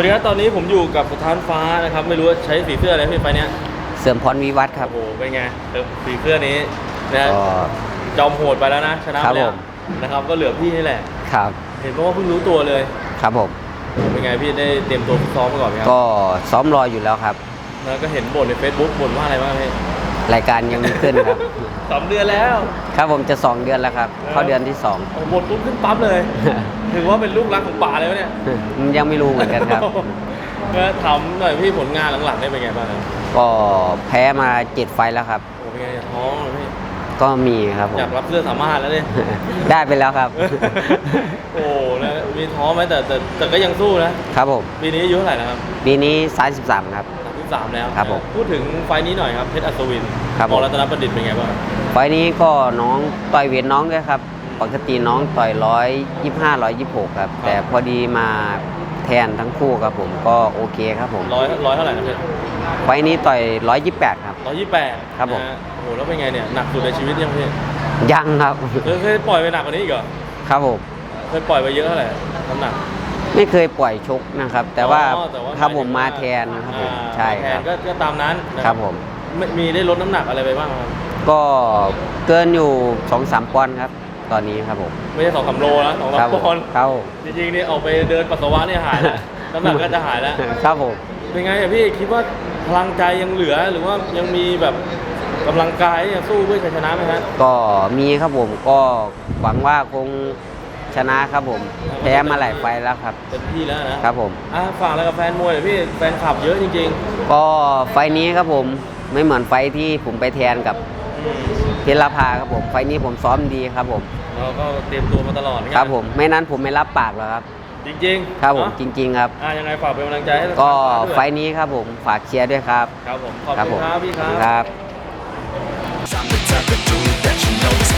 วัสดีครับตอนนี้ผมอยู่กับสถานฟ้านะครับ ไม่รู้ว่าใช้สีเสื้ออะไรพี่ไฟเนี้ยเสื่อมพรวิวัฒน์ครับ โอ้โหเป็นไงเออสีเสื้อนี้นะก็ จอมโหดไปแล้วนะชนะครัไปบแล้วผม นะครับก็เหลือพี่นี่แหละ ครับ เห็นบอกว่าเพิ่งรู้ตัวเลยครับผม เป็นไงพี่ได้เตรียมตัวฝึกซ้อมมาก่อนไหมครัก็ซ้อมรออยู่แล้วครับ แล้วก็เห็นบ่นใน Facebook บ่นว่าอะไรบ้างพี่ รายการยังไม่ขึ้นครับสามเดือนแล้วครับผมจะสองเดือนแล้วครับ เข้าเดือนที่สองโอ้โหบ่นปุ๊บขึ้นปั๊บเลย ถือว่าเป็นลูกรักของป่าเลยวะเนี่ยยังไม่รู้เหมือนกันครับก็ถามหน่อยพี่ผลงานหลังๆได้เป็นไงบ้างครับก็แพ้มาเจ็ดไฟล์แล้วครับ โอ้เป็นไงท้องเลยพี่ก็มีครับผมอยากรับเสื้อสามารถแล้วเนี่ย ได้ไปแล้วครับ โอ้แล้วมีท้อไหมแต่แต่แต่ก็ยังสู้นะครับผม ปีนี้อายุเท่าไหร่นะครับปีนี้33ครับ สามสิบสามแล้วครับผมพูดถึงไฟล์นี้หน่อยครับเพชรอัศวินครับมผม รัตนประดิษฐ์เป็นไงบ้างครับไฟล์นี้ก็น้องต่อยเวทน้องด้วยครับปกติน้องต่อยร้อยยี่ห้าร้อยยี่หกครับ แต่พอดีมาแทนทั้งคู่ครับผมก็โอเคครับผมร้อยร้อยเท่าไหร่นะเพชรไฟล์นี้ต่อยร้อยยี่แปดครับ ร้อยยี่สิบแปดครับผม โอ้โหแล้วเป็นไงเนี่ยหนักสุดในชีวิตยังพี่ยังครับ เคยเคยปล่อยไปหนักกว่านี้อีกเหรอครับผมเคยปล่อยไปเยอะเท่าไหร่น้ำหนัก ไม่เคยปล่อยชกนะครับ แต่ว่าอ๋อแต่ว่าครับผมหมาถึงว่แทนนะครับผมอ่าใช่มาแทคนรับก็ก็ตามนั้นนะครับผมไม่มีได้ลดน้ำหนักอะไรไปบ้างครับก็เกินอยู่สองสามปอนด์ครับ ตอนนี้ครับผมไม่ใช่สองสามโลนะสองคสารัมผมปอนด์ครับผมจริงๆนี่เอาไปเดินปัสสาวะเนี่ยหายแล้ว น้ำหนักก็จะหายแล้ว ครับผม เป็นไงอะพี่คิดว่าพลังใจยังเหลือหรือว่ายังมีแบบกำลังกายที่จะสู้เพื่อชัยชนะไหมฮะก็มีครับผมก็หวังว่าคง ชนะครับผม แพ้มาหลายไฟล์แล้วครับ เต็มที่แล้วนะ ครับผม อะฝากอะไรกับแฟนมวยหน่อยพี่แฟนคลับเยอะจริงก็ไฟล์นี้ครับผมไม่เหมือนไฟล์ที่ผมไปแทนกับๆอืมเพชรลาภาครับผม ไฟล์นี้ผมซ้อมดีครับผม เราก็เตรียมตัวมาตลอดนะครับผม ไม่นั้นผมไม่รับปากหรอกครับ จริงๆครับผมเนอะจริง ๆ ครับ อะยังไงฝากเป็นกำลังใจให้ก็ทางบ้านด้วยไฟล์นี้ครับผมฝากเชียร์ด้วยครับ ครับผมขอบครับคุผณมครับพี่ครับครับ I'm the type of dude that you know